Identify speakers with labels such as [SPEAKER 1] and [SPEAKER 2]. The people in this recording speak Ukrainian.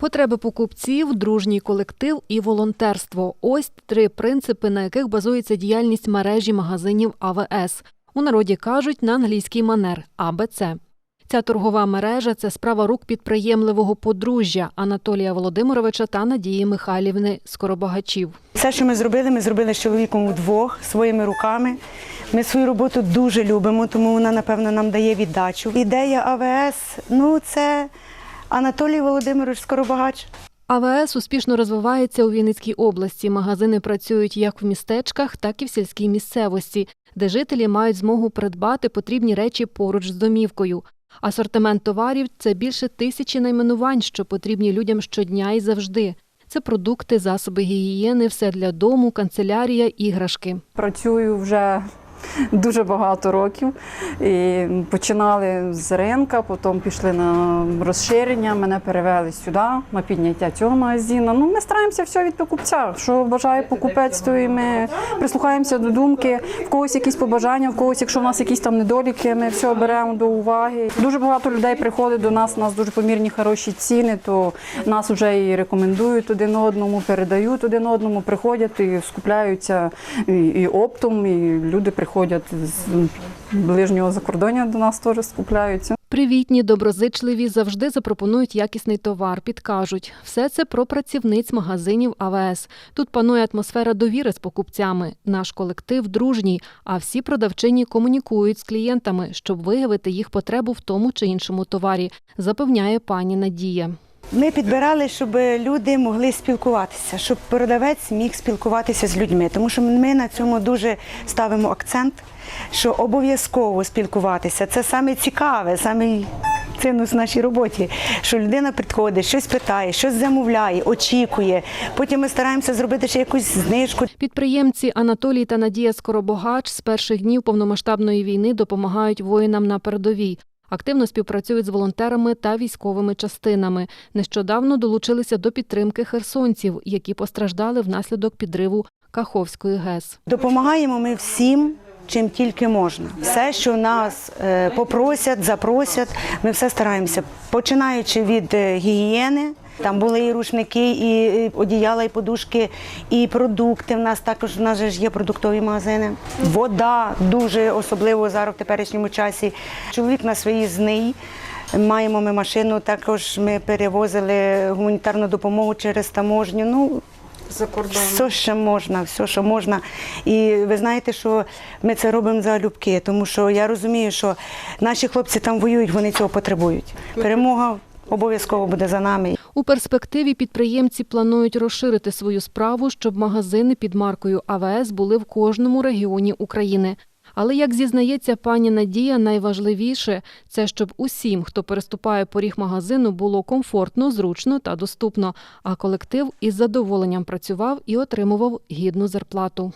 [SPEAKER 1] Потреби покупців, дружній колектив і волонтерство ось три принципи, на яких базується діяльність мережі магазинів АВС. У народі кажуть на англійський манер АБЦ. Ця торгова мережа це справа рук підприємливого подружжя Анатолія Володимировича та Надії Михайлівни Скоробагачів.
[SPEAKER 2] Все, що ми зробили, ми зробили з чоловіком вдвох своїми руками. Ми свою роботу дуже любимо, тому вона, напевно, нам дає віддачу. Ідея АВС ну це Анатолій Володимирович Скоробагач.
[SPEAKER 1] АВС успішно розвивається у Вінницькій області. Магазини працюють як в містечках, так і в сільській місцевості, де жителі мають змогу придбати потрібні речі поруч з домівкою. Асортимент товарів це більше тисячі найменувань, що потрібні людям щодня і завжди. Це продукти, засоби гігієни, все для дому, канцелярія, іграшки.
[SPEAKER 3] Працюю вже дуже багато років. І починали з ринка, потім пішли на розширення, мене перевели сюди на підняття цього магазину. Ну, ми стараємося все від покупця. Що бажає покупець, то і ми прислухаємося до думки. В когось якісь побажання, в когось, якщо в нас якісь там недоліки, ми все беремо до уваги. Дуже багато людей приходить до нас, у нас дуже помірні хороші ціни, то нас вже і рекомендують один одному, передають один одному, приходять і скупляються і, оптом, і люди приходять з ближнього закордоння до нас теж скупляються.
[SPEAKER 1] Привітні, доброзичливі, завжди запропонують якісний товар, підкажуть. Все це про працівниць магазинів АВС. Тут панує атмосфера довіри з покупцями. Наш колектив дружній, а всі продавчині комунікують з клієнтами, щоб виявити їх потребу в тому чи іншому товарі, запевняє пані Надія.
[SPEAKER 2] Ми підбирали, щоб люди могли спілкуватися, щоб продавець міг спілкуватися з людьми. Тому що ми на цьому дуже ставимо акцент, що обов'язково спілкуватися. Це саме цікаве, саме цінність в нашій роботі, що людина підходить, щось питає, щось замовляє, очікує. Потім ми стараємося зробити ще якусь знижку.
[SPEAKER 1] Підприємці Анатолій та Надія Скоробогач з перших днів повномасштабної війни допомагають воїнам на передовій. Активно співпрацюють з волонтерами та військовими частинами. Нещодавно долучилися до підтримки херсонців, які постраждали внаслідок підриву Каховської ГЕС.
[SPEAKER 2] Допомагаємо ми всім. Чим тільки можна, все, що нас е, попросять, запросять, ми все стараємося. Починаючи від е, гігієни, там були і рушники, і одіяла, і подушки, і продукти. В нас також в нас же ж є продуктові магазини. Вода дуже особливо зараз в теперішньому часі. Чоловік на своїй зний. Маємо ми машину, також ми перевозили гуманітарну допомогу через таможню. Ну
[SPEAKER 3] За кордоном.
[SPEAKER 2] все, що можна, все, що можна. І ви знаєте, що ми це робимо за любки, тому що я розумію, що наші хлопці там воюють, вони цього потребують. Перемога обов'язково буде за нами.
[SPEAKER 1] У перспективі підприємці планують розширити свою справу, щоб магазини під маркою АВС були в кожному регіоні України. Але, як зізнається пані Надія, найважливіше це щоб усім, хто переступає поріг магазину, було комфортно, зручно та доступно. А колектив із задоволенням працював і отримував гідну зарплату.